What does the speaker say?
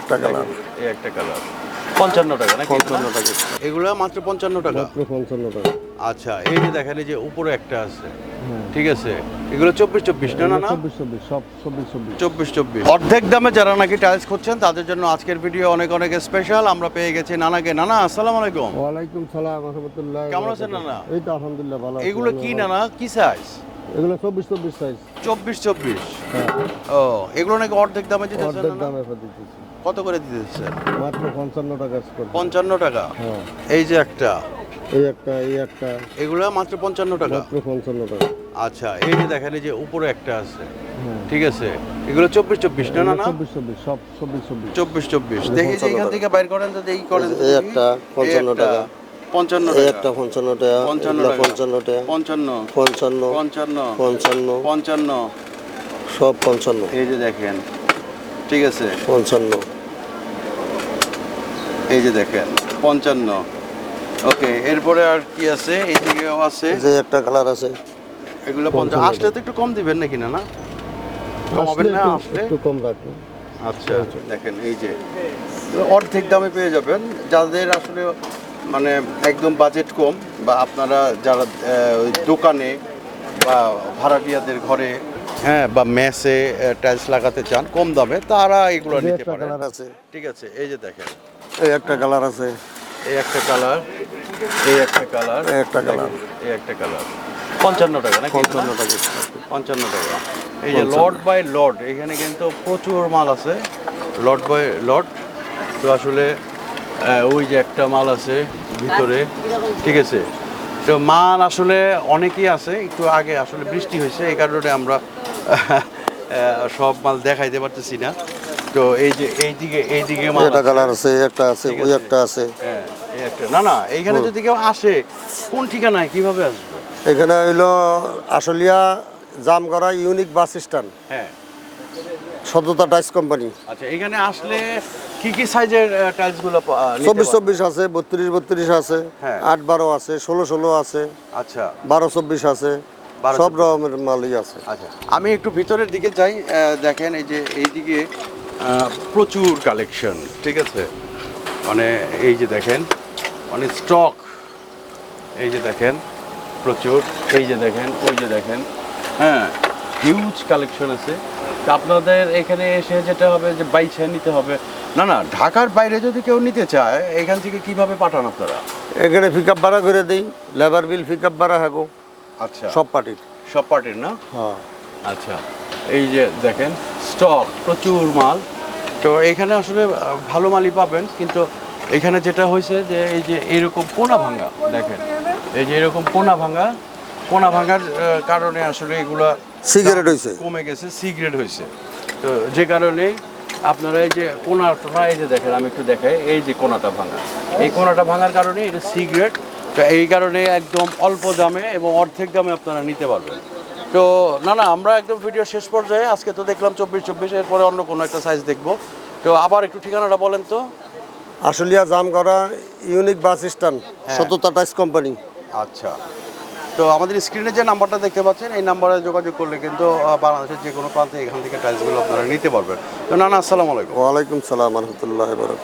একটা কালার। এই একটা কালার। পঞ্চান্ন টাকা নাকি? পঞ্চান্ন টাকা। এগুলো মাত্র পঞ্চান্ন টাকা? মাত্র পঞ্চান্ন টাকা। আচ্ছা এই যে দেখেন যে উপরে একটা আছে। ঠিক আছে? এগুলো চব্বিশ চব্বিশ না না না? চব্বিশ চব্বিশ সব চব্বিশ চব্বিশ। চব্বিশ চব্বিশ। অর্ধেক দামে যারা নাকি টাইলস করছেন তাদের জন্য আজকের ভিডিও অনেক অনেক স্পেশাল আমরা পেয়ে গেছি নানাকে। নানা আসসালামু আলাইকুম। ওয়ালাইকুম সালাম রহমতুল্লাহ কেমন আছেন নানা? এই তো আলহামদুলিল্লাহ ভালো এগুলো কি। নানা? কি সাইজ এগুলো চব্বিশ চব্বিশ সাইজ চব্বিশ চব্বিশ। হ্যাঁ। ও এগুলো নাকি অর্ধেক দামে দিতেছেন অর্ধেক দামে দিতেছি। কত করে দিতেছেন মাত্র পঞ্চান্ন টাকা পঞ্চান্ন টাকা। হ্যাঁ। এই যে একটা। এই একটা এই একটা। এগুলো মাত্র পঞ্চান্ন টাকা? মাত্র পঞ্চান্ন টাকা। আচ্ছা এই যে দেখেন এই যে উপরে একটা আছে। হ্যাঁ। ঠিক আছে? এগুলো চব্বিশ চব্বিশ না না চব্বিশ চব্বিশ সব চব্বিশ চব্বিশ। চব্বিশ চব্বিশ। দেখি যে এখান থেকে বাইর করেন তো দেখি করেন এই একটা, পঞ্চান্ন টাকা। পঞ্চান্ন একটা পঞ্চান্ন টাকা। পঞ্চান্ন পঞ্চান্ন টাকা। পঞ্চান্ন। পঞ্চান্ন। পঞ্চান্ন। পঞ্চান্ন। পঞ্চান্ন। সব পঞ্চান্ন। এই যে দেখেন। ঠিক আছে? পঞ্চান্ন। এই যে দেখেন পঞ্চান্ন। ওকে এরপরে আর কি আছে? এইদিকেও আছে। যে একটা কালার আছে। এগুলো পঞ্চান্ন। পঞ্চান্ন। আসলে তো একটু কম দিবেন নাকি না না? কমাবেন না একটু- আসলে? একটু কম রাখব। আচ্ছা দেখেন এই যে। অর্ধেক দামে পেয়ে যাবেন। যাদের আসলে মানে একদম বাজেট কম বা আপনারা যারা ওই দোকানে বা ভাড়াটিয়াদের ঘরে হ্যাঁ বা মেসে টাইলস লাগাতে চান কম দামে তারা এগুলো নিতে পারেন। আছে। ঠিক আছে এই যে দেখেন। এই একটা কালার আছে। এই একটা কালার। এই একটা কালার। এই একটা কালার। এই একটা কালার। পঞ্চান্ন টাকা নাকি পঞ্চান্ন টাকা। পঞ্চান্ন টাকা। এই যে লট বাই লট এখানে কিন্তু প্রচুর মাল আছে। লট বাই লট তো আসলে ওই যে একটা মাল আছে ভিতরে। ঠিক আছে? তো মাল আসলে অনেকই আছে একটু আগে আসলে বৃষ্টি হয়েছে এই কারণে আমরা সব মাল দেখাইতে পারতেছি না। তো এই যে এইদিকে এইদিকে এটা কালার আছে একটা আছে ওই একটা আছে। হ্যাঁ এই একটা। না না এইখানে যদি কেউ আসে কোন ঠিকানায় কীভাবে আসবে? এখানে হইল Ashulia Jamgora unique bus stand. হ্যাঁ। সততা টাইস কোম্পানি। আচ্ছা এখানে আসলে কি কি সাইজের টাইলসগুলো চব্বিশ চব্বিশ আছে বত্রিশ বত্রিশ আছে হ্যাঁ। আট বারো আছে ষোলো ষোলো আছে আচ্ছা। বারো চব্বিশ আছে সব রকমের মালই আছে। আচ্ছা আমি একটু ভিতরের দিকে যাই দেখেন এই যে এইদিকে প্রচুর কালেকশন ঠিক আছে? মানে এই যে দেখেন মানে স্টক এই যে দেখেন প্রচুর এই যে দেখেন ওই যে দেখেন হ্যাঁ হিউজ কালেকশন আছে। তা আপনাদের এখানে এসে যেটা হবে যে বাইছে নিতে হবে। না না ঢাকার বাইরে যদি কেউ নিতে চায় এখান থেকে কীভাবে পাঠান আপনারা? এখানে পিক আপ ভাড়া করে দিই লেবার বিল পিক আপ ভাড়া হাগো আচ্ছা। সব পার্টির। সব পার্টির না? হ্যাঁ। আচ্ছা এই যে দেখেন স্টক প্রচুর মাল। তো এখানে আসলে ভালো মালই পাবেন কিন্তু এখানে যেটা হয়েছে যে এই যে এরকম কোনা ভাঙা দেখেন এই যে এরকম কোনা ভাঙা কোনা ভাঙার কারণে আসলে এগুলা সিগারেট হয়েছে কমে গেছে সিগারেট হয়েছে তো যে কারণে আপনারা এই যে কোনাটা এই যে দেখেন আমি একটু দেখাই এই যে কোনাটা ভাঙা। এই কোনাটা ভাঙার কারণে এটা সিগারেট তো এই কারণে একদম অল্প দামে এবং অর্ধেক দামে আপনারা নিতে পারবেন। তো না না আমরা একদম ভিডিও শেষ পর্যায়ে। আজকে তো দেখলাম চব্বিশ চব্বিশ এরপরে অন্য কোনো একটা সাইজ দেখব। তো আবার একটু ঠিকানাটা বলেন তো। Ashulia Jamgora unique bus stand. সততা টাইস কোম্পানি আচ্ছা। তো আমাদের স্ক্রিনে যে নাম্বারটা দেখতে পাচ্ছেন এই নাম্বারে যোগাযোগ করলে কিন্তু বাংলাদেশের যে কোনো প্রান্তে এখান থেকে টাইলসগুলো আপনারা নিতে পারবেন। তো না না আসসালামু আলাইকুম। ওয়ালাইকুম সালাম রহমতুল্লাহ বরকাত